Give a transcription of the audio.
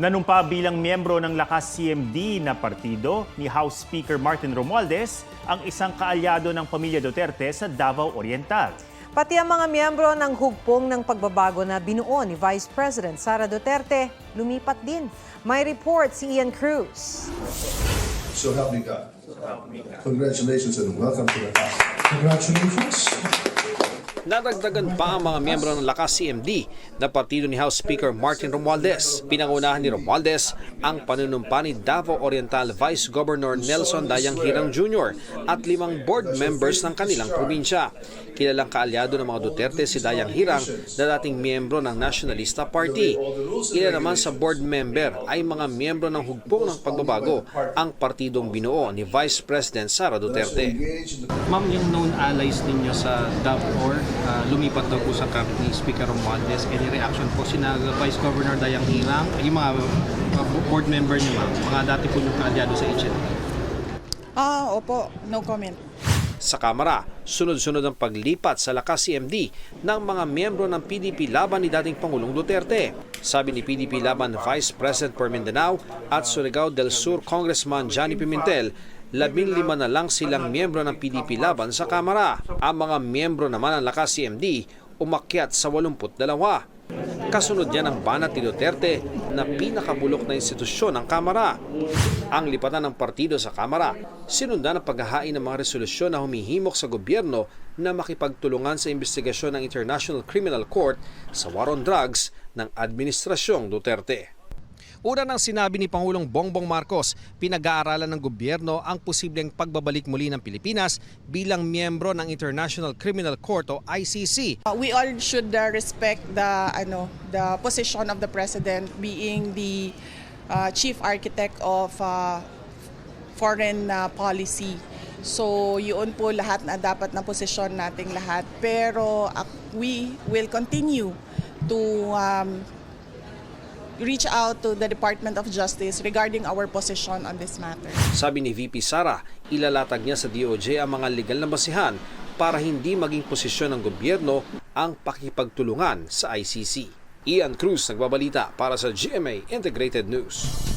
Nanumpa bilang miyembro ng lakas CMD na partido ni House Speaker Martin Romualdez ang isang kaalyado ng pamilya Duterte sa Davao Oriental. Pati ang mga miyembro ng hugpong ng pagbabago na binuo ni Vice President Sara Duterte, lumipat din. May report si Ian Cruz. So help me God. Congratulations and welcome to the house. Congratulations. Nadagdagan pa ang mga miyembro ng Lakas CMD na partido ni House Speaker Martin Romualdez. Pinangunahan ni Romualdez ang panunumpa ni Davao Oriental Vice Governor Nelson Dayang Hirang Jr. at limang board members ng kanilang probinsya. Kilalang kaalyado ng mga Duterte si Dayang Hirang na dating miyembro ng Nationalista Party. Ilan naman sa board member ay mga miyembro ng hugpong ng pagbabago ang partidong binuo ni Vice President Sara Duterte. Ma'am, yung known allies ninyo sa DAP4, uh, lumipat daw po sa camp ni Speaker Romualdez. Any reaction po sina Vice Governor Dayang Hirang, yung mga uh, board member niyo ma'am, mga dati po yung kaalyado sa HLP. Ah, opo. No comment. Sa Kamara, sunod-sunod ang paglipat sa lakas CMD ng mga miyembro ng PDP laban ni dating Pangulong Duterte. Sabi ni PDP laban Vice President per Mindanao at Surigao del Sur Congressman Johnny Pimentel, labing lima na lang silang miyembro ng PDP laban sa Kamara. Ang mga miyembro naman ng lakas CMD umakyat sa 82. Kasunod yan ang banat ni Duterte na pinakabulok na institusyon ng Kamara. Ang lipatan ng partido sa Kamara, sinundan ang paghahain ng mga resolusyon na humihimok sa gobyerno na makipagtulungan sa investigasyon ng International Criminal Court sa war on drugs ng Administrasyong Duterte. Una nang sinabi ni Pangulong Bongbong Marcos, pinag-aaralan ng gobyerno ang posibleng pagbabalik muli ng Pilipinas bilang miyembro ng International Criminal Court o ICC Uh, we all should uh, respect the ano the position of the president being the uh, chief architect of uh, foreign uh, policy. So yun po lahat na dapat na posisyon nating lahat. Pero uh, we will continue to um, reach out to the Department of Justice regarding our position on this matter. Sabi ni VP Sara, ilalatag niya sa DOJ ang mga legal na basihan para hindi maging posisyon ng gobyerno ang pakipagtulungan sa ICC. Ian Cruz nagbabalita para sa GMA Integrated News.